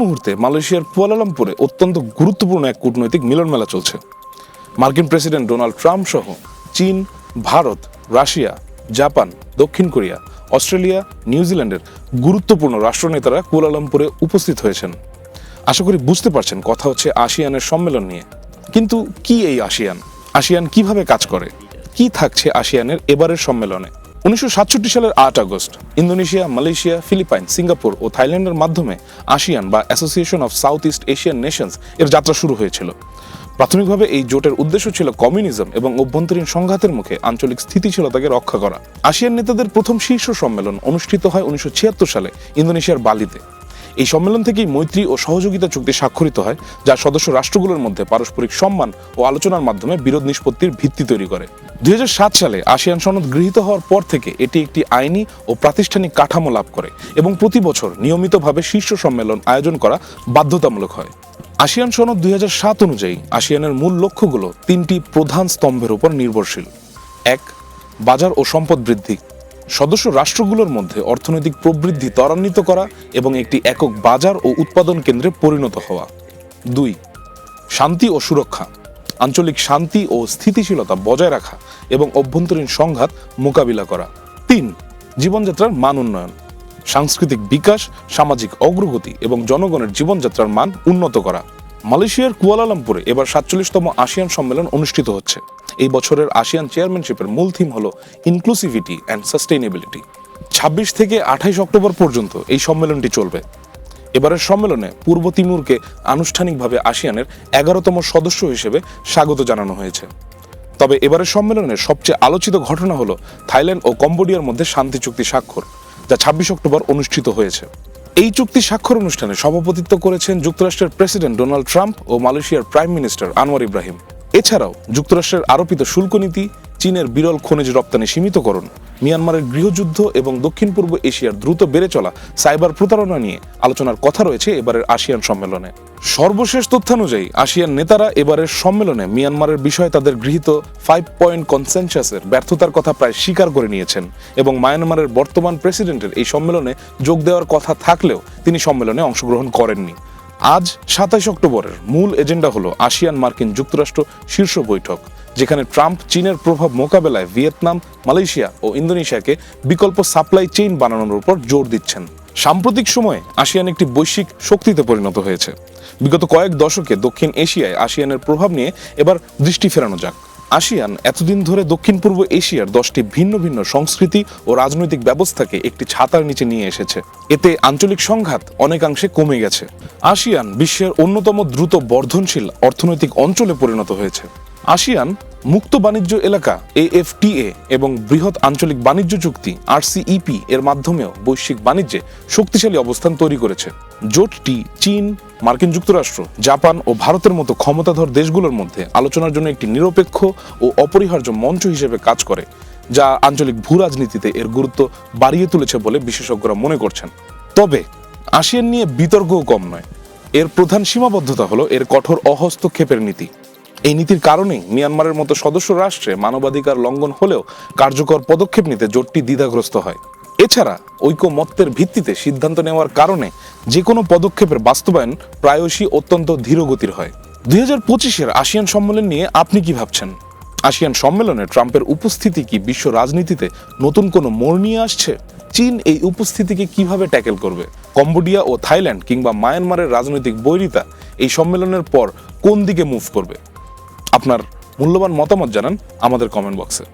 মুহূর্তে মালয়েশিয়ার কুয়ালালামপুরে অত্যন্ত গুরুত্বপূর্ণ এক কূটনৈতিক মিলনমেলা চলছে। মার্কিন প্রেসিডেন্ট ডোনাল্ড ট্রাম্প সহ চীন, ভারত, রাশিয়া, জাপান, দক্ষিণ কোরিয়া, অস্ট্রেলিয়া, নিউজিল্যান্ডের গুরুত্বপূর্ণ রাষ্ট্রনেতারা কুয়ালালামপুরে উপস্থিত হয়েছেন। আশা করি বুঝতে পারছেন কথা হচ্ছে আসিয়ানের সম্মেলন নিয়ে। কিন্তু কি এই আসিয়ান? আসিয়ান কীভাবে কাজ করে? কি থাকছে আসিয়ানের এবারের সম্মেলনে? উনিশশো সাতষট্টি সালের আট August, Indonesia, Malaysia, Philippine, Singapore ও থাইল্যান্ডের মাধ্যমে আসিয়ান বা association of south east Asian nations এর যাত্রা শুরু হয়েছিল। প্রাথমিকভাবে এই জোটের উদ্দেশ্য ছিল কমিউনিজম এবং অভ্যন্তরীণ সংঘাতের মুখে আঞ্চলিক স্থিতিশীলতাকে রক্ষা করা। আসিয়ান নেতাদের প্রথম শীর্ষ সম্মেলন অনুষ্ঠিত হয় উনিশশো ছিয়াত্তর সালে, ইন্দোনেশিয়ার বালিতে। এই সম্মেলন থেকেই মৈত্রী ও সহযোগিতা চুক্তি স্বাক্ষরিত হয়, যা সদস্য রাষ্ট্রগুলোর মধ্যে পারস্পরিক সম্মান ও আলোচনার মাধ্যমে বিরোধ নিষ্পত্তির ভিত্তি তৈরি করে। দুই হাজার সাত সালে আসিয়ান সনদ গৃহীত হওয়ার পর থেকে এটি একটি আইনি ও প্রাতিষ্ঠানিক কাঠামো লাভ করে এবং প্রতি বছর নিয়মিতভাবে শীর্ষ সম্মেলন আয়োজন করা বাধ্যতামূলক হয়। আসিয়ান সনদ দুই সাত অনুযায়ী আসিয়ানের মূল লক্ষ্যগুলো তিনটি প্রধান স্তম্ভের উপর নির্ভরশীল। এক, বাজার ও সম্পদ বৃদ্ধি। সদস্য রাষ্ট্রগুলোর মধ্যে অর্থনৈতিক প্রবৃদ্ধি ত্বরান্বিত করা এবং একটি একক বাজার ও উৎপাদন কেন্দ্রে পরিণত হওয়া। দুই, শান্তি ও সুরক্ষা। আঞ্চলিক শান্তি ও স্থিতিশীলতা বজায় রাখা এবং অভ্যন্তরীণ সংঘাত মোকাবিলা করা। তিন, জীবনযাত্রার মান উন্নয়ন। সাংস্কৃতিক বিকাশ, সামাজিক অগ্রগতি এবং জনগণের জীবনযাত্রার মান উন্নত করা। মালয়েশিয়ার কুয়ালালামপুরে এবার সাতচল্লিশতম আসিয়ান সম্মেলন অনুষ্ঠিত হচ্ছে। এই বছরের আসিয়ান চেয়ারম্যানশিপের মূল থিম হলো ইনক্লুসিভিটি অ্যান্ড সাস্টেইনেবিলিটি ছাব্বিশ থেকে আঠাইশ অক্টোবর পর্যন্ত এই সম্মেলনটি চলবে। এবারের সম্মেলনে পূর্ব তিমুরকে আনুষ্ঠানিকভাবে আসিয়ানের এগারোতম সদস্য হিসেবে স্বাগত জানানো হয়েছে। তবে এবারের সম্মেলনে সবচেয়ে আলোচিত ঘটনা হলো থাইল্যান্ড ও কম্বোডিয়ার মধ্যে শান্তি চুক্তি স্বাক্ষর, যা ছাব্বিশ অক্টোবর অনুষ্ঠিত হয়েছে। এই চুক্তি স্বাক্ষর অনুষ্ঠানে সভাপতিত্ব করেছেন যুক্তরাষ্ট্রের প্রেসিডেন্ট ডোনাল্ড ট্রাম্প ও মালয়েশিয়ার প্রাইম মিনিস্টার আনোয়ার ইব্রাহিম। এছাড়াও যুক্তরাষ্ট্রের আরোপিত শুল্ক নীতি চীনের বিরল খনিজ রপ্তানি সীমিতকরণ, মিয়ানমারের গৃহযুদ্ধ এবং দক্ষিণ পূর্ব এশিয়ার দ্রুত বেড়ে চলা সাইবার প্রতারণা নিয়ে আলোচনার কথা রয়েছে এবারের আসিয়ান সম্মেলনে। সর্বশেষ তথ্যানুযায়ী, আসিয়ান নেতারা এবারের সম্মেলনে মিয়ানমারের বিষয়ে তাদের গৃহীত ফাইভ পয়েন্ট কনসেনসাসের ব্যর্থতার কথা প্রায় স্বীকার করে নিয়েছেন এবং মায়ানমারের বর্তমান প্রেসিডেন্টের এই সম্মেলনে যোগ দেওয়ার কথা থাকলেও তিনি সম্মেলনে অংশগ্রহণ করেননি। আজ সাতাশ অক্টোবরের মূল এজেন্ডা হল আসিয়ান মার্কিন যুক্তরাষ্ট্র শীর্ষ বৈঠক। যেখানে ট্রাম্প চীনের প্রভাব মোকাবেলায় ভিয়েতনাম, মালয়েশিয়া ও ইন্দোনেশিয়াকে বিকল্প সাপ্লাই চেইন বানানোর উপর জোর দিচ্ছেন। সাম্প্রতিক সময়ে আসিয়ান একটি বৈশ্বিক শক্তিতে পরিণত হয়েছে। বিগত কয়েক দশকে দক্ষিণ এশিয়ায় আসিয়ানের প্রভাব নিয়ে এবার দৃষ্টি ফেরানো যাক। আসিয়ান এতদিন ধরে দক্ষিণ পূর্ব এশিয়ার দশটি ভিন্ন ভিন্ন সংস্কৃতি ও রাজনৈতিক ব্যবস্থাকে একটি ছাতার নিচে নিয়ে এসেছে। এতে আঞ্চলিক সংঘাত অনেকাংশে কমে গেছে। আসিয়ান বিশ্বের অন্যতম দ্রুত বর্ধনশীল অর্থনৈতিক অঞ্চলে পরিণত হয়েছে। আসিয়ান মুক্ত বাণিজ্য এলাকা, এএফটিএ, এবং বৃহৎ আঞ্চলিক বাণিজ্য চুক্তি, আরসিইপি এর মাধ্যমেও বৈশ্বিক বাণিজ্যে শক্তিশালী অবস্থান তৈরি করেছে। জোটটি চীন, মার্কিন যুক্তরাষ্ট্র, জাপান ও ভারতের মতো ক্ষমতাধর দেশগুলোর মধ্যে আলোচনার জন্য একটি নিরপেক্ষ ও অপরিহার্য মঞ্চ হিসেবে কাজ করে, যা আঞ্চলিক ভূ রাজনীতিতে এর গুরুত্ব বাড়িয়ে তুলেছে বলে বিশেষজ্ঞরা মনে করছেন। তবে আসিয়ান নিয়ে বিতর্কও কম নয়। এর প্রধান সীমাবদ্ধতা হলো এর কঠোর অহস্তক্ষেপের নীতি। এই নীতির কারণেই মিয়ানমারের মতো সদস্য রাষ্ট্রে মানবাধিকার লঙ্ঘন হলেও কার্যকর পদক্ষেপ নিতে জোটটি দ্বিধাগ্রস্ত হয়। এছাড়া ঐকমত্যের ভিত্তিতে সিদ্ধান্ত নেওয়ার কারণে যে কোনো পদক্ষেপের বাস্তবায়ন প্রায়শই অত্যন্ত ধীরগতির হয়। দুই হাজার পঁচিশের আসিয়ান সম্মেলন নিয়ে আপনি কি ভাবছেন? আসিয়ান সম্মেলনে ট্রাম্পের উপস্থিতি কি বিশ্ব রাজনীতিতে নতুন কোনো মোড় নিয়ে আসছে? চীন এই উপস্থিতিকে কীভাবে ট্যাকেল করবে? কম্বোডিয়া ও থাইল্যান্ড কিংবা মায়ানমারের রাজনৈতিক বৈরিতা এই সম্মেলনের পর কোন দিকে মুভ করবে? আপনার মূল্যবান মতামত জানান আমাদের কমেন্ট বক্সে